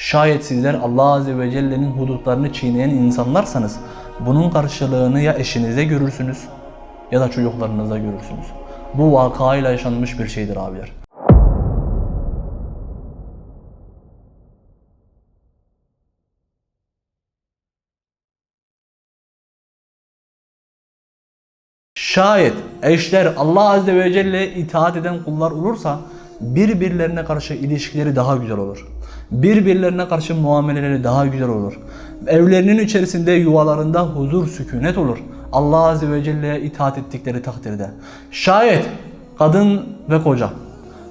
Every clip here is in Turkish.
Şayet sizler Allah Azze ve Celle'nin hudutlarını çiğneyen insanlarsanız bunun karşılığını ya eşinizde görürsünüz ya da çocuklarınızda görürsünüz. Bu vakayla yaşanmış bir şeydir abiler. Şayet eşler Allah Azze ve Celle'ye itaat eden kullar olursa birbirlerine karşı ilişkileri daha güzel olur. Birbirlerine karşı muameleleri daha güzel olur. Evlerinin içerisinde yuvalarında huzur, sükunet olur. Allah Azze ve Celle'ye itaat ettikleri takdirde. Şayet kadın ve koca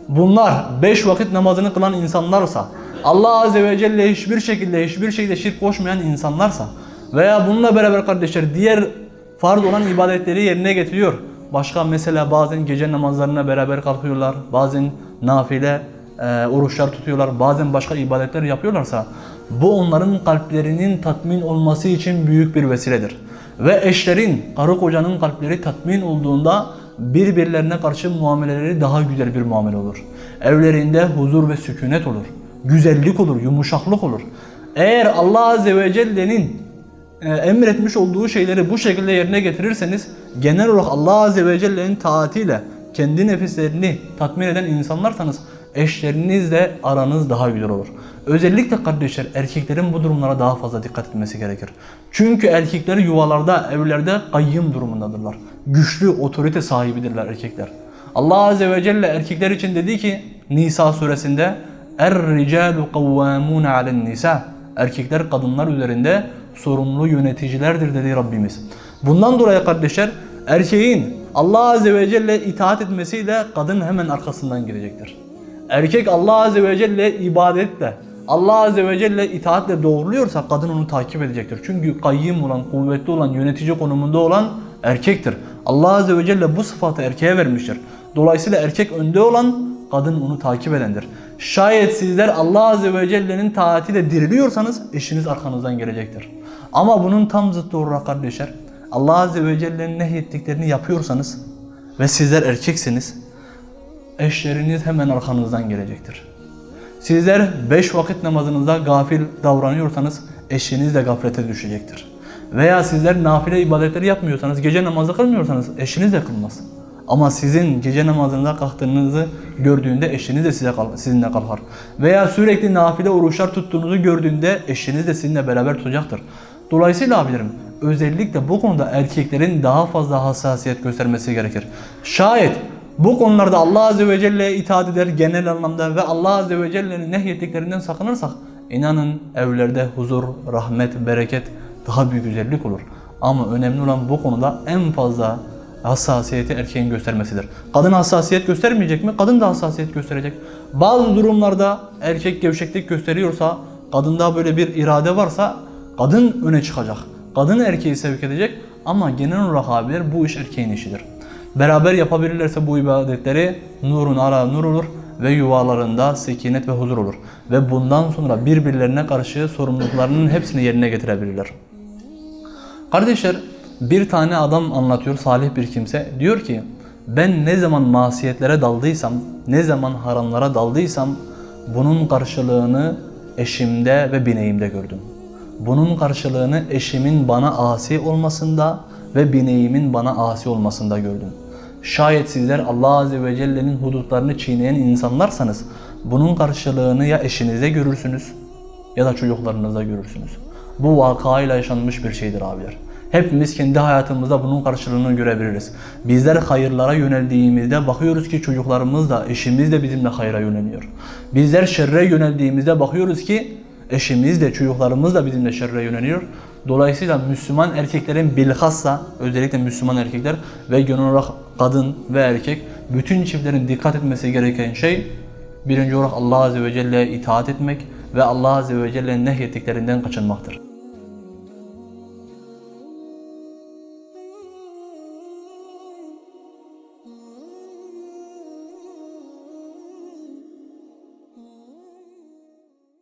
bunlar beş vakit namazını kılan insanlarsa Allah Azze ve Celle hiçbir şekilde hiçbir şeyde şirk koşmayan insanlarsa veya bununla beraber kardeşler diğer farz olan ibadetleri yerine getiriyor. Başka mesela bazen gece namazlarına beraber kalkıyorlar. Bazen nafile e, oruçlar tutuyorlar. Bazen başka ibadetler yapıyorlarsa bu onların kalplerinin tatmin olması için büyük bir vesiledir. Ve eşlerin, karı kocanın kalpleri tatmin olduğunda birbirlerine karşı muameleleri daha güzel bir muamele olur. Evlerinde huzur ve sükunet olur. Güzellik olur, yumuşaklık olur. Eğer Allah Azze ve Celle'nin e, emretmiş olduğu şeyleri bu şekilde yerine getirirseniz genel olarak Allah Azze ve Celle'nin taatiyle kendi nefislerini tatmin eden insanlarsanız eşlerinizle aranız daha güzel olur. Özellikle kardeşler erkeklerin bu durumlara daha fazla dikkat etmesi gerekir. Çünkü erkekler yuvalarda, evlerde kayyım durumundadırlar. Güçlü, otorite sahibidirler erkekler. Allah Azze ve Celle erkekler için dedi ki Nisa suresinde Er-ricalu kavvamun alen nisa Erkekler kadınlar üzerinde sorumlu yöneticilerdir dedi Rabbimiz. Bundan dolayı kardeşler erkeğin Allah Azze ve Celle itaat etmesiyle kadın hemen arkasından gelecektir. Erkek Allah Azze ve Celle ibadetle, Allah Azze ve Celle itaatle doğruluyorsa kadın onu takip edecektir. Çünkü kayyım olan, kuvvetli olan, yönetici konumunda olan erkektir. Allah Azze ve Celle bu sıfatı erkeğe vermiştir. Dolayısıyla erkek önde olan, kadın onu takip edendir. Şayet sizler Allah Azze ve Celle'nin taatiyle diriliyorsanız eşiniz arkanızdan gelecektir. Ama bunun tam zıttı olarak kardeşler, Allah Azze ve Celle'nin nehyettiklerini yapıyorsanız ve sizler erkeksiniz, eşleriniz hemen arkanızdan gelecektir. Sizler beş vakit namazınızda gafil davranıyorsanız eşiniz de gaflete düşecektir. Veya sizler nafile ibadetleri yapmıyorsanız, gece namazı kılmıyorsanız eşiniz de kılmaz. Ama sizin gece namazında kalktığınızı gördüğünde eşiniz de size kalk- sizinle kalkar. Veya sürekli nafile oruçlar tuttuğunuzu gördüğünde eşiniz de sizinle beraber tutacaktır. Dolayısıyla abilerim özellikle bu konuda erkeklerin daha fazla hassasiyet göstermesi gerekir. Şayet bu konularda Allah Azze ve Celle'ye itaat eder genel anlamda ve Allah Azze ve Celle'nin nehyettiklerinden sakınırsak inanın evlerde huzur, rahmet, bereket daha büyük güzellik olur. Ama önemli olan bu konuda en fazla hassasiyeti erkeğin göstermesidir. Kadın hassasiyet göstermeyecek mi? Kadın da hassasiyet gösterecek. Bazı durumlarda erkek gevşeklik gösteriyorsa, kadında böyle bir irade varsa kadın öne çıkacak. Kadın erkeği sevk edecek ama genel olarak abiler bu iş erkeğin işidir. Beraber yapabilirlerse bu ibadetleri nurun ara nur olur ve yuvalarında sekinet ve huzur olur. Ve bundan sonra birbirlerine karşı sorumluluklarının hepsini yerine getirebilirler. Kardeşler bir tane adam anlatıyor salih bir kimse. Diyor ki ben ne zaman masiyetlere daldıysam, ne zaman haramlara daldıysam bunun karşılığını eşimde ve bineğimde gördüm. Bunun karşılığını eşimin bana asi olmasında ve bineğimin bana asi olmasında gördüm. Şayet sizler Allah Azze ve Celle'nin hudutlarını çiğneyen insanlarsanız bunun karşılığını ya eşinizde görürsünüz ya da çocuklarınızda görürsünüz. Bu vakayla yaşanmış bir şeydir abiler. Hepimiz kendi hayatımızda bunun karşılığını görebiliriz. Bizler hayırlara yöneldiğimizde bakıyoruz ki çocuklarımız da eşimiz de bizimle hayra yöneliyor. Bizler şerre yöneldiğimizde bakıyoruz ki eşimiz de çocuklarımız da bizimle şerre yöneliyor. Dolayısıyla Müslüman erkeklerin bilhassa özellikle Müslüman erkekler ve genel olarak kadın ve erkek bütün çiftlerin dikkat etmesi gereken şey birinci olarak Allah Azze ve Celle'ye itaat etmek ve Allah Azze ve Celle'nin nehyettiklerinden kaçınmaktır.